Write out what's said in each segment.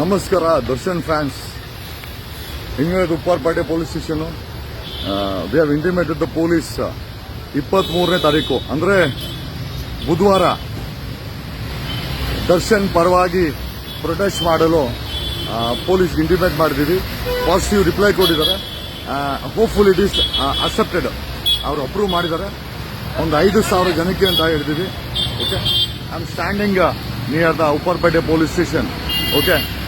ನಮಸ್ಕಾರ, Darshan fans. ಹಿಂಗದು Upparpete police station. We have intimated the police ಇಪ್ಪತ್ತ್ ಮೂರನೇ ತಾರೀಕು. ಅಂದ್ರೆ, ಬುಧವಾರ ದರ್ಶನ್ ಪರವಾಗಿ ಪ್ರೊಟೆಸ್ಟ್ ಮಾಡಲು ಪೊಲೀಸ್ ಇಂಟಿಮೇಟ್ ಮಾಡಿದ್ದೀವಿ. ಪಾಸಿಟಿವ್ ರಿಪ್ಲೈ ಕೊಟ್ಟಿದ್ದಾರೆ. ಹೋಪ್ಫುಲ್ ಇಟ್ ಈಸ್ ಅಕ್ಸೆಪ್ಟೆಡ್ ಅವರು ಅಪ್ರೂವ್ ಮಾಡಿದ್ದಾರೆ. ಒಂದು ಐದು ಸಾವಿರ ಜನಕ್ಕೆ ಅಂತ ಹೇಳಿದ್ದೀವಿ. Okay I am standing near the Upparpete police station okay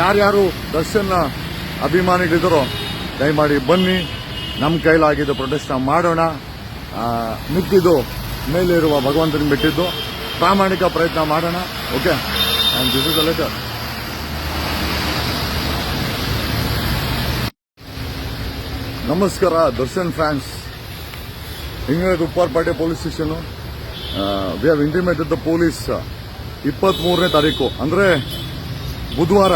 ಯಾರ್ಯಾರು ದರ್ಶನ್ ಅಭಿಮಾನಿಗಳಿದ್ರೋ, ದಯಮಾಡಿ ಬನ್ನಿ. ನಮ್ಮ ಕೈಲಾಗಿದ್ದು ಪ್ರೊಟೆಸ್ಟ್ ಮಾಡೋಣ. ಮಿಕ್ಕಿದ್ದು ಮೇಲೆ ಇರುವ ಭಗವಂತನ ಬಿಟ್ಟಿದ್ದು. ಪ್ರಾಮಾಣಿಕ ಪ್ರಯತ್ನ ಮಾಡೋಣ. Okay and this is a ನಮಸ್ಕಾರ, Darshan fans. ಹಿಂಗದು Upparpete police station we have intimated the police ಇಪ್ಪತ್ತ್ ಮೂರನೇ ತಾರೀಕು. ಅಂದ್ರೆ ಬುಧವಾರ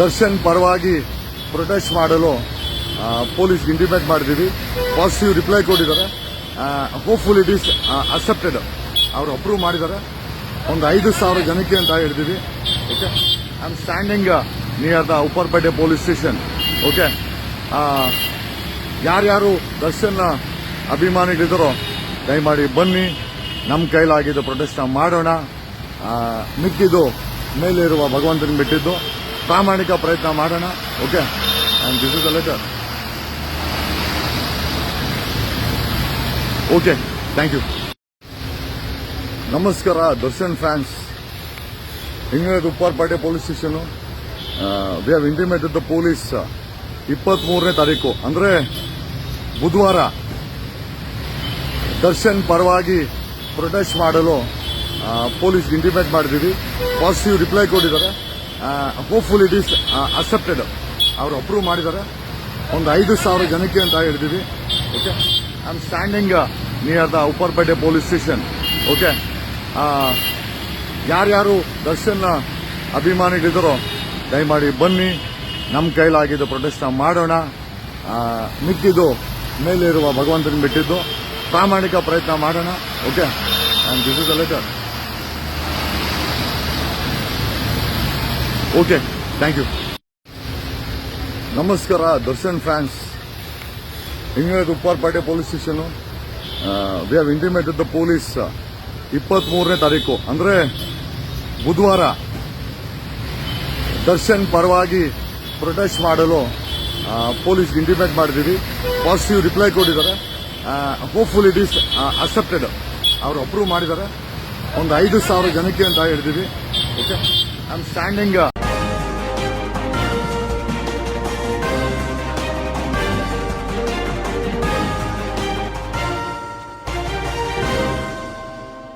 ದರ್ಶನ್ ಪರವಾಗಿ ಪ್ರೊಟೆಸ್ಟ್ ಮಾಡಲು ಪೊಲೀಸ್ ಇಂಟಿಮೇಟ್ ಮಾಡಿದ್ದೀವಿ. ಪಾಸಿಟಿವ್ ರಿಪ್ಲೈ ಕೊಟ್ಟಿದ್ದಾರೆ. ಹೋಪ್ಫುಲ್ ಇಟ್ ಈಸ್ ಅಕ್ಸೆಪ್ಟೆಡ್ ಅವರು ಅಪ್ರೂವ್ ಮಾಡಿದ್ದಾರೆ. ಒಂದು ಐದು ಸಾವಿರ ಜನಕ್ಕೆ ಅಂತ ಹೇಳಿದ್ದೀವಿ. Okay I am standing near the Upparpete police station okay ಯಾರ್ಯಾರು ದರ್ಶನ್ ಅಭಿಮಾನಿಗಳಿದ್ದಾರೋ, ದಯಮಾಡಿ ಬನ್ನಿ. ನಮ್ಮ ಕೈಲಾಗಿದ್ದು ಪ್ರೊಟೆಸ್ಟ್ ಮಾಡೋಣ. ಮಿಕ್ಕಿದ್ದು ಮೇಲೆ ಇರುವ ಭಗವಂತನ ಬಿಟ್ಟಿದ್ದು. ಪ್ರಾಮಾಣಿಕ ಪ್ರಯತ್ನ ಮಾಡೋಣ, okay? And this is a letter okay thank you ನಮಸ್ಕಾರ, Darshan fans. ಹಿಂಗದು Upparpete police station. We have intimated the police ಇಪ್ಪತ್ತ್ ಮೂರನೇ ತಾರೀಕು. ಅಂದರೆ, ಬುಧವಾರ. ದರ್ಶನ್ ಪರವಾಗಿ ಪ್ರೊಟೆಸ್ಟ್ ಮಾಡಲು ಪೊಲೀಸ್ ಇಂಟಿಮೇಟ್ ಮಾಡಿದ್ದೀವಿ. ಪಾಸಿಟಿವ್ ರಿಪ್ಲೈ ಕೊಟ್ಟಿದ್ದಾರೆ. ಹೋಪ್ಫುಲ್ ಇಟ್ ಈಸ್ ಅಕ್ಸೆಪ್ಟೆಡ್ ಅವರು ಅಪ್ರೂವ್ ಮಾಡಿದ್ದಾರೆ. ಒಂದು ಐದು ಸಾವಿರ ಜನಕ್ಕೆ ಅಂತ ಹೇಳಿದ್ದೀವಿ. Okay I am standing near the Upparpete police station okay ಯಾರ್ಯಾರು ದರ್ಶನ್ ಅಭಿಮಾನಿಗಳಿದ್ದಾರೋ, ದಯಮಾಡಿ ಬನ್ನಿ. ನಮ್ಮ ಕೈಲಾಗಿದ್ದು ಪ್ರೊಟೆಸ್ಟ್ ಮಾಡೋಣ. ಮಿಕ್ಕಿದ್ದು ಮೇಲೆ ಇರುವ ಭಗವಂತನ ಬಿಟ್ಟಿದ್ದು. ಪ್ರಾಮಾಣಿಕ ಪ್ರಯತ್ನ ಮಾಡೋಣ. Okay and this is a letter okay thank you ನಮಸ್ಕಾರ, Darshan fans. ಹಿಂಗದು Upparpet police station. We have intimated the police ಇಪ್ಪತ್ತ್ ಮೂರನೇ ತಾರೀಕು. ಅಂದರೆ, ಬುಧವಾರ. ದರ್ಶನ್ ಪರವಾಗಿ ಪ್ರೊಟೆಸ್ಟ್ ಮಾಡಲು ಪೊಲೀಸ್ಗೆ ಇಂಟಿಮೇಟ್ ಮಾಡಿದ್ದೀವಿ. ಪಾಸಿಟಿವ್ ರಿಪ್ಲೈ ಕೊಟ್ಟಿದ್ದಾರೆ. ಹೋಪ್ಫುಲ್ ಇಟ್ ಈಸ್ ಅಕ್ಸೆಪ್ಟೆಡ್ ಅವರು ಅಪ್ರೂವ್ ಮಾಡಿದ್ದಾರೆ. ಒಂದು ಐದು ಸಾವಿರ ಜನಕ್ಕೆ ಅಂತ ಹೇಳಿದ್ದೀವಿ. Okay I am standing